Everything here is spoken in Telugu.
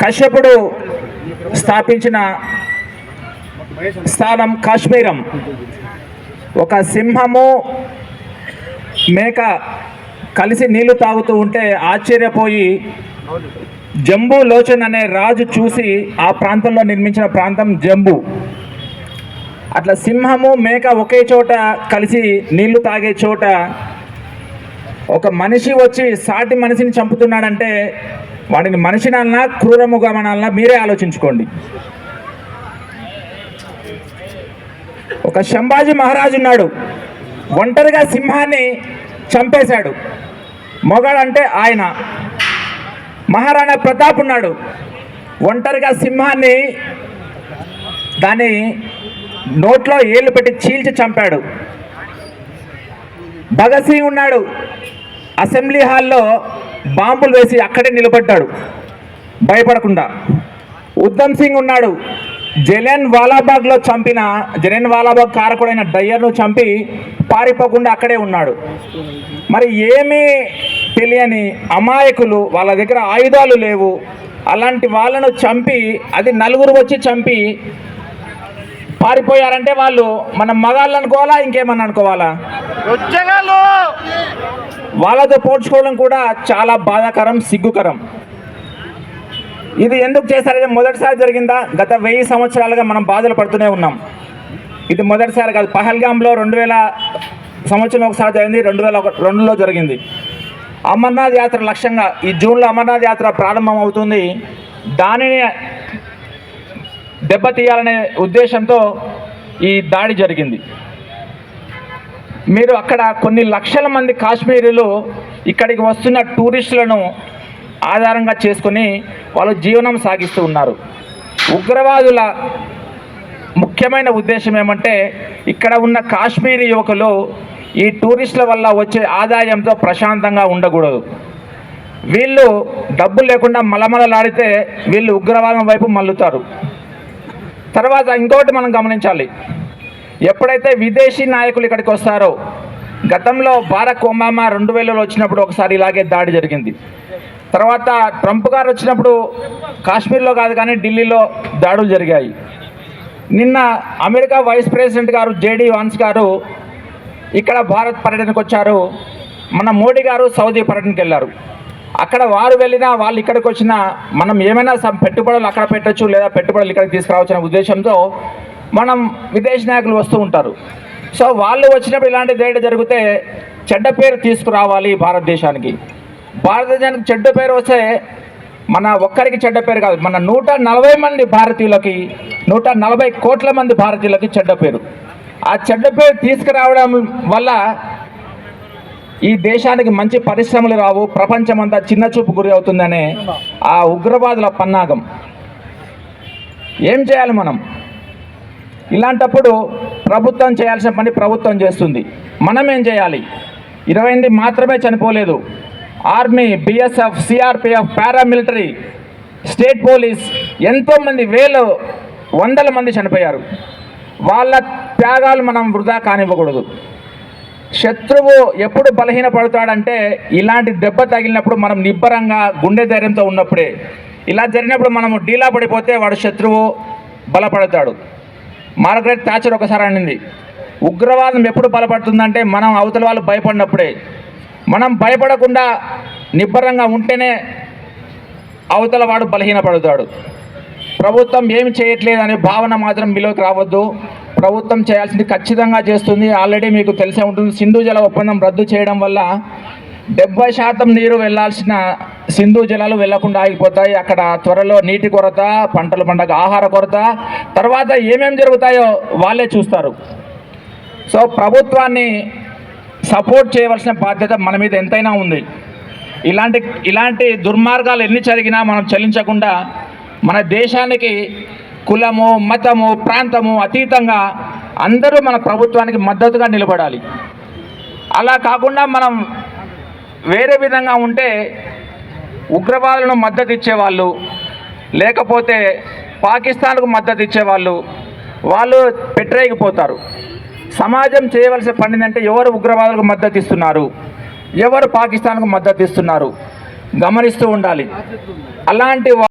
కశ్యపుడు స్థాపించిన స్థానం కాశ్మీరం. ఒక సింహము మేక కలిసి నీళ్ళు తాగుతూ ఉంటే ఆశ్చర్యపోయి జంబూ లోచన్ అనే రాజు చూసి ఆ ప్రాంతంలో నిర్మించిన ప్రాంతం జంబూ. అట్లా సింహము మేక ఒకే చోట కలిసి నీళ్ళు తాగే చోట ఒక మనిషి వచ్చి సాటి మనిషిని చంపుతున్నాడంటే వాడిని మనిషినన్నా క్రూరముగమనాలన్నా మీరే ఆలోచించుకోండి. ఒక శంభాజీ మహారాజు ఉన్నాడు. ఒంటరిగా సింహాన్ని చంపేశాడు. మొగాడంటే ఆయన. మహారాణా ప్రతాప్ ఉన్నాడు. ఒంటరిగా సింహాన్ని దాని నోట్లో ఏళ్ళు పెట్టి చీల్చి చంపాడు. భగత్ సింగ్ ఉన్నాడు. అసెంబ్లీ హాల్లో బాంబులు వేసి అక్కడే నిలబడ్డాడు. భయపడకుండా. ఉద్దమ్ సింగ్ ఉన్నాడు. జలియన్ వాలాబాగ్లో చంపిన జలియన్ వాలాబాగ్ కారకుడైన డయ్యర్ను చంపి పారిపోకుండా అక్కడే ఉన్నాడు. మరి ఏమీ తెలియని అమాయకులు వాళ్ళ దగ్గర ఆయుధాలు లేవు. అలాంటి వాళ్ళను చంపి అది నలుగురు వచ్చి చంపి పారిపోయారంటే వాళ్ళు మనం మగాళ్ళు అనుకోవాలా ఇంకేమన్నా అనుకోవాలా? ఉద్యోగాలు వాళ్ళతో పోల్చుకోవడం కూడా చాలా బాధాకరం సిగ్గుకరం. ఇది ఎందుకు చేశారంటే మొదటిసారి జరిగిందా? గత వెయ్యి సంవత్సరాలుగా మనం బాధలు పడుతూనే ఉన్నాం. ఇది మొదటిసారి కాదు. పహల్గామ్లో రెండు వేల సంవత్సరం ఒకసారి జరిగింది రెండు వేల ఒక రెండులో జరిగింది. అమర్నాథ్ యాత్ర లక్ష్యంగా ఈ జూన్లో అమర్నాథ్ యాత్ర ప్రారంభం అవుతుంది దానిని దెబ్బతీయాలనే ఉద్దేశంతో ఈ దాడి జరిగింది. మీరు అక్కడ కొన్ని లక్షల మంది కాశ్మీరీలు ఇక్కడికి వస్తున్న టూరిస్టులను ఆధారంగా చేసుకొని వాళ్ళు జీవనం సాగిస్తూ ఉన్నారు. ఉగ్రవాదుల ముఖ్యమైన ఉద్దేశం ఏమంటే ఇక్కడ ఉన్న కాశ్మీరీ యువకులు ఈ టూరిస్టుల వల్ల వచ్చే ఆదాయంతో ప్రశాంతంగా ఉండకూడదు. వీళ్ళు డబ్బు లేకుండా మలమలలాడితే వీళ్ళు ఉగ్రవాదం వైపు మల్లుతారు తర్వాత ఇంకోటి మనం గమనించాలి. ఎప్పుడైతే విదేశీ నాయకులు ఇక్కడికి వస్తారో గతంలో భారత్ ఒమామా రెండు వేలలో వచ్చినప్పుడు ఒకసారి ఇలాగే దాడి జరిగింది. తర్వాత ట్రంప్ గారు వచ్చినప్పుడు కాశ్మీర్లో కాదు కానీ ఢిల్లీలో దాడులు జరిగాయి. నిన్న అమెరికా వైస్ ప్రెసిడెంట్ గారు జేడీ వాన్స్ గారు ఇక్కడ భారత్ పర్యటనకు వచ్చారు. మన మోడీ గారు సౌదీ పర్యటనకు వెళ్ళారు. అక్కడ వారు వెళ్ళినా వాళ్ళు ఇక్కడికి వచ్చినా మనం ఏమైనా సం- పెట్టుబడులు అక్కడ పెట్టచ్చు లేదా పెట్టుబడులు ఇక్కడికి తీసుకురావచ్చు అనే ఉద్దేశంతో మనం విదేశీ నాయకులు వస్తూ ఉంటారు. సో వాళ్ళు వచ్చినప్పుడు ఇలాంటి దేడి జరిగితే చెడ్డ పేరు తీసుకురావాలి భారతదేశానికి. భారతదేశానికి చెడ్డ పేరు వస్తే మన ఒక్కరికి చెడ్డ పేరు కాదు మన నూట నలభై మంది భారతీయులకి నూట నలభై కోట్ల మంది భారతీయులకి చెడ్డ పేరు. ఆ చెడ్డ పేరు తీసుకురావడం వల్ల ఈ దేశానికి మంచి పరిశ్రమలు రావు ప్రపంచమంతా చిన్న చూపు గురి అవుతుందనే ఆ ఉగ్రవాదుల పన్నాగం. ఏం చేయాలి మనం? ఇలాంటప్పుడు ప్రభుత్వం చేయాల్సిన పని ప్రభుత్వం చేస్తుంది. మనం ఏం చేయాలి? ఇరవై ఎనిమిది మాత్రమే చనిపోలేదు. Army BSF CRPF paramilitary state police ఎంతోమంది వేలు వందల మంది చనిపోయారు. వాళ్ళ త్యాగాలు మనం వృధా కానివ్వకూడదు. శత్రువు ఎప్పుడు బలహీనపడతాడంటే ఇలాంటి దెబ్బ తగిలినప్పుడు మనం నిబ్బరంగా గుండె ధైర్యంతో ఉన్నప్పుడే. ఇలా జరిగినప్పుడు మనము డీలా పడిపోతే వాడు శత్రువు బలపడతాడు. మార్గరెట్ థాచర్ ఒకసారి అనింది ఉగ్రవాదం ఎప్పుడు బలపడుతుందంటే మనం అవతల వాళ్ళు భయపడినప్పుడే. మనం భయపడకుండా నిబ్బరంగా ఉంటేనే అవతల వాడు బలహీనపడతాడు. ప్రభుత్వం ఏమి చేయట్లేదు అనే భావన మాత్రం మీలోకి రావద్దు. ప్రభుత్వం చేయాల్సింది ఖచ్చితంగా చేస్తుంది. ఆల్రెడీ మీకు తెలిసే ఉంటుంది సింధు జల ఒప్పందం రద్దు చేయడం వల్ల డెబ్బై శాతం నీరు వెళ్ళాల్సిన సింధు జలాలు వెళ్ళకుండా ఆగిపోతాయి. అక్కడ త్వరలో నీటి కొరత పంటలు పండగ ఆహార కొరత తర్వాత ఏమేమి జరుగుతాయో వాళ్ళే చూస్తారు. సో ప్రభుత్వాన్ని సపోర్ట్ చేయవలసిన బాధ్యత మన మీద ఎంతైనా ఉంది. ఇలాంటి ఇలాంటి దుర్మార్గాలు ఎన్ని జరిగినా మనం చలించకుండా మన దేశానికి కులము మతము ప్రాంతము అతీతంగా అందరూ మన ప్రభుత్వానికి మద్దతుగా నిలబడాలి. అలా కాకుండా మనం వేరే విధంగా ఉంటే ఉగ్రవాదులను మద్దతు ఇచ్చేవాళ్ళు లేకపోతే పాకిస్తాన్కు మద్దతు ఇచ్చేవాళ్ళు వాళ్ళు పెట్టరేగిపోతారు. సమాజం చేయవలసిన పనిందంటే ఎవరు ఉగ్రవాదులకు మద్దతు ఇస్తున్నారు ఎవరు పాకిస్తాన్కు మద్దతు ఇస్తున్నారు గమనిస్తూ ఉండాలి. అలాంటి వా-